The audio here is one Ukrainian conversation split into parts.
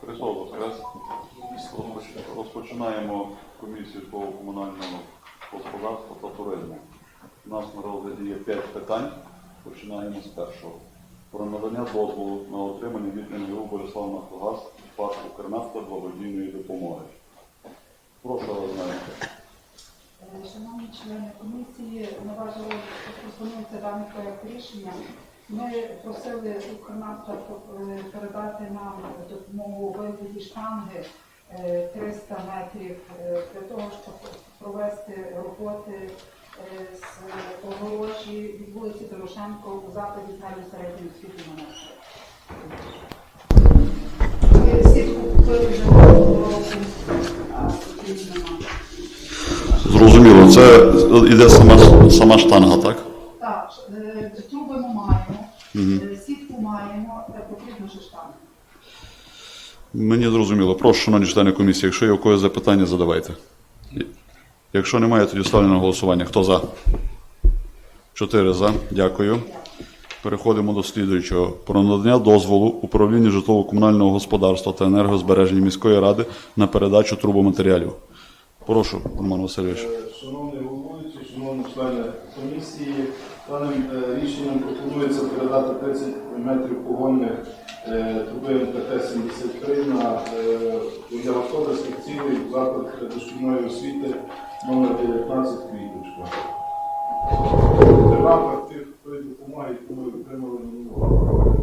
Христос Воскрес. Розпочинаємо комісію по комунальному господарству та туризму. У нас на розгляді є п'ять питань. Починаємо з першого. Про надання дозволу на отримання від НГУ Борислав Нафтогаз ПАТ Укрнафта благодійної допомоги. Прошу вас. Е, Шановні члени комісії, на ваш розгляд пропонується даний проект рішення. Ми просили е, передати нам допомогу у штанги е, 300 метрів е, для того, щоб провести роботи е, з огорожі від вулиці Дорошенко у закладі загальної середньої освіти на Ми Сітку купили вже минулого. Зрозуміло, це іде сама, сама штанга? Так, Мені зрозуміло. Прошу, шановні члени комісії, якщо є у когось запитання, задавайте. Якщо немає, тоді ставлю на голосування. Хто за? Чотири за. Дякую. Переходимо до слідуючого. Про надання дозволу управління житлово-комунального господарства та енергозбереження міської ради на передачу трубоматеріалів. Прошу, Роман Васильович. Е, Шановний головуючий, шановні члени комісії, даним е, рішенням пропонується передати 30 метрів погонних е, труби МТТ-73 на е, господарських цілей в заклад дошкільної освіти номер 19 Квіточка. Це в рамках тих допомоги, яку ми отримали минулого.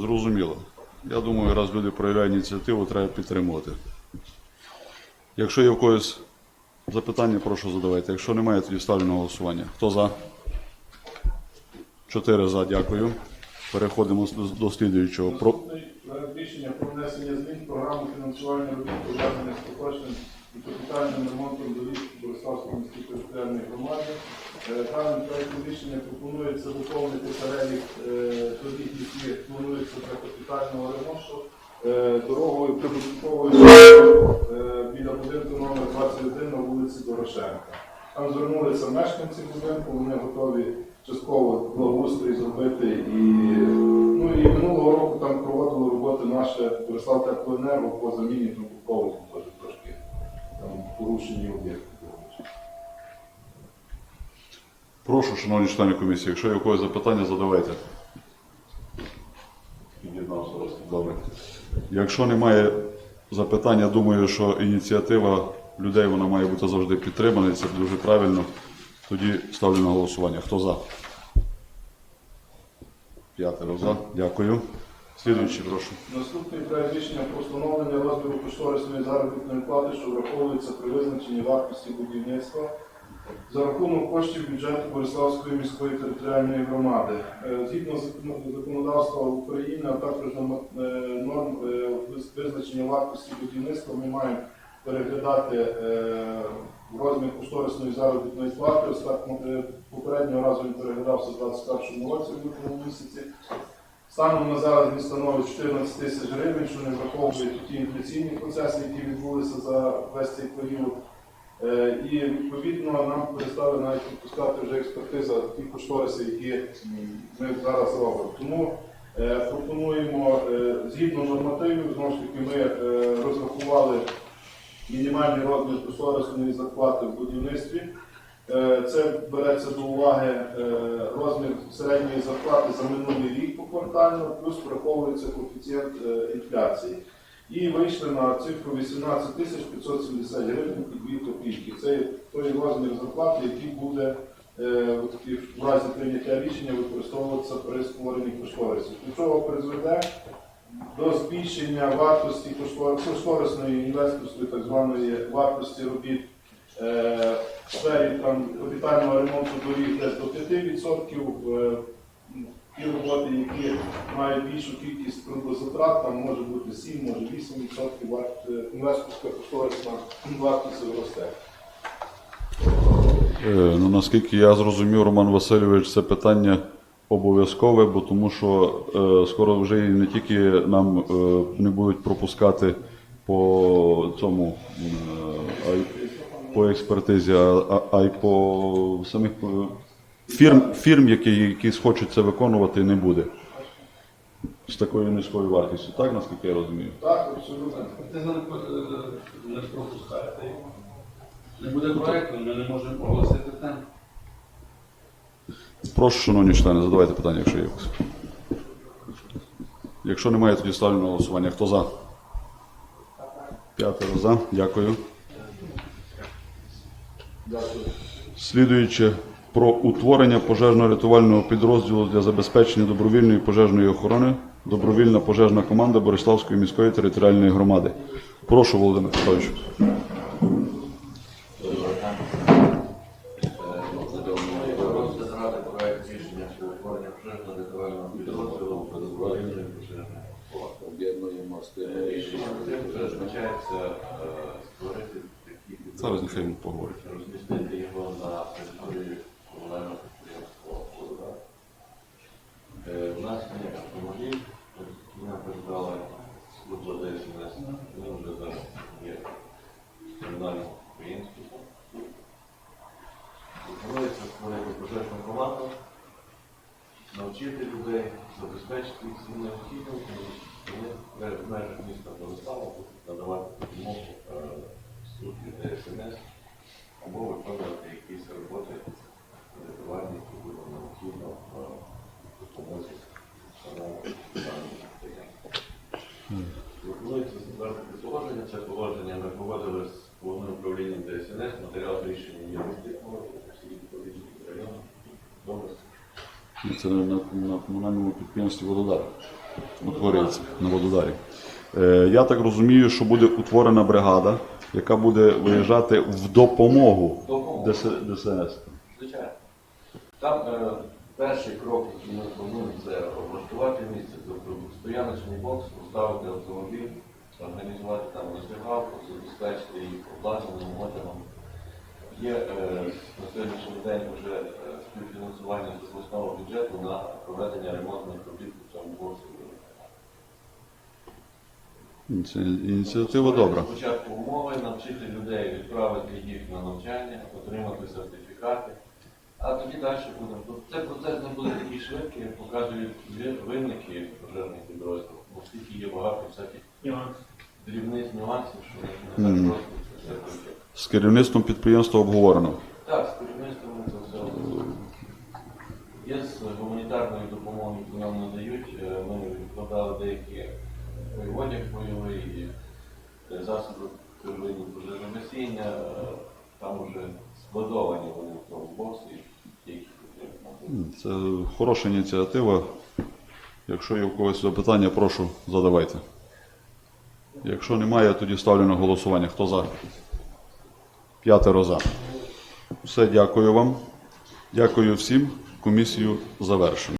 Зрозуміло. Я думаю, раз люди проявляють ініціативу, треба підтримувати. Якщо є в когось запитання, прошу задавайте. Якщо немає, тоді ставлю на голосування. Хто за? Чотири за, дякую. Переходимо до- слідуючого. Про... Рішення про внесення змін в програму фінансування робіт пов'язаних з і капітальним ремонтом доріг Бориславської міської територіальної громади. Е, Даним проектом рішення пропонується доповнити перелік е, доріг, які плануються для капітального ремонту е, дорогою прибутковою Дорошенка. Там звернулися мешканці будинку, вони готові частково благоустрій зробити і ну і минулого року там проводили роботи наше Борислав Теплоенерго по заміні трубкових теж трошки там порушені об'єкти. Прошу, шановні члени комісії, якщо є у когось запитання, задавайте. Під'єднався. Добре. Якщо немає запитання, думаю, що ініціатива людей вона має бути завжди підтримана, і це дуже правильно. Тоді ставлю на голосування. Хто за? П'ятеро за. Дякую. Слідуючий, прошу. Наступний проект рішення про встановлення розміру кошторисної заробітної плати, що враховується при визначенні вартості будівництва за рахунок коштів бюджету Бориславської міської територіальної громади. Е, Згідно закон- законодавства України, а також норм- е, е, виз- визначення вартості будівництва, ми маємо переглядати е, розмір кошторисної заробітної плати. Ось е, попереднього разу він переглядався в 2021 році, в лютому місяці. Станом на зараз він становить 14 тисяч гривень, що не враховує ті інфляційні процеси, які відбулися за весь цей період. Е, І відповідно нам перестали навіть відпускати вже експертиза ті кошториси, які ми зараз робимо. Тому пропонуємо згідно нормативів, знову ж таки, ми розрахували мінімальний розмір кошторисної зарплати в будівництві. Е, Це береться до уваги е, розмір середньої зарплати за минулий рік поквартально, плюс враховується коефіцієнт е, інфляції. І вийшли на цифру 18 тисяч 570 гривень і 2 копійки. Це той розмір зарплати, який буде в разі прийняття рішення використовуватися при створенні кошторисів. До чого призведе до збільшення вартості коштор- кошторисної інвесторської так званої вартості робіт е, в сфері там, капітального ремонту доріг десь до 5%. Е, ті роботи, які мають більшу кількість трудозатрат, там може бути 7, може 8% варт, е, інвесторська кошторисна вартість росте. Е, Ну, наскільки я зрозумів, Роман Васильович, це питання обов'язкове, бо тому що е, скоро вже і не тільки нам е, не будуть пропускати по цьому е, а й по експертизі, а, а, й по самих е, фірм, фірм які, які схочуть це виконувати, не буде. з такою низькою вартістю, так, наскільки я розумію? Так, абсолютно. Ти не, не пропускаєте його. Не буде проєкту, ми не можемо оголосити тендер. Прошу, шановні члени, задавайте питання, якщо є. Якщо немає, тоді ставлю на голосування. Хто за? П'ятеро за. Дякую. Слідуючи про утворення пожежно-рятувального підрозділу для забезпечення добровільної пожежної охорони, добровільна пожежна команда Бориславської міської територіальної громади. Прошу, Володимир Петрович. Рішення тим передбачається е, створити такі Зараз нехай він поговорить. розмістити його на території комунального підприємства «Вода». Е, У нас є автомобіль, який нам передала служба ДСНС. Він вже зараз є в комунальному підприємстві. Пропонується створити пожежну команду, навчити людей, забезпечити їх всім необхідним, в міста Борислава будуть надавати допомогу е, службі ДСНС або виконувати якісь роботи рятувальні, які будуть необхідно е, допомозі. Пропонується затвердити положення. Це положення ми погодили з головним управлінням ДСНС. Матеріал рішення є доступно всі відповідні райони. Добре. Це на, на комунальному підприємстві Вододар. Утворюється на Вододарі. Е, я так розумію, що буде утворена бригада, яка буде виїжджати в допомогу Допомогу. ДС, ДСНС. Звичайно. Там е, перший крок, який ми плануємо, це облаштувати місце, тобто стояночний бокс, поставити автомобіль, організувати там роздягалку, забезпечити їх обладнанням, одягом. Є е, на сьогоднішній день вже е, співфінансування з обласного бюджету на проведення ремонтних робіт у цьому боксі. Це ініціатива добра. Спочатку умови, навчити людей відправити їх на навчання, отримати сертифікати. А тоді далі будемо. Тобто Цей процес не буде такий швидкий, як показують ви- винники пожежних підрозділів, оскільки є багато всяких дрібних нюансів, що не так просто це все. З керівництвом підприємства обговорено. Так, з керівництвом ми це все обговорили. Є з гуманітарної допомоги, яку нам надають. е, Ми відкладали деякі одяг бойовий, е, засоби первинні пожежогасіння. е, Там вже складовані вони в тому боксі. Це хороша ініціатива. Якщо є в когось запитання, прошу задавайте. Якщо немає, тоді ставлю на голосування. Хто за? П'ятеро за. Все, дякую вам. Дякую всім. Комісію завершено.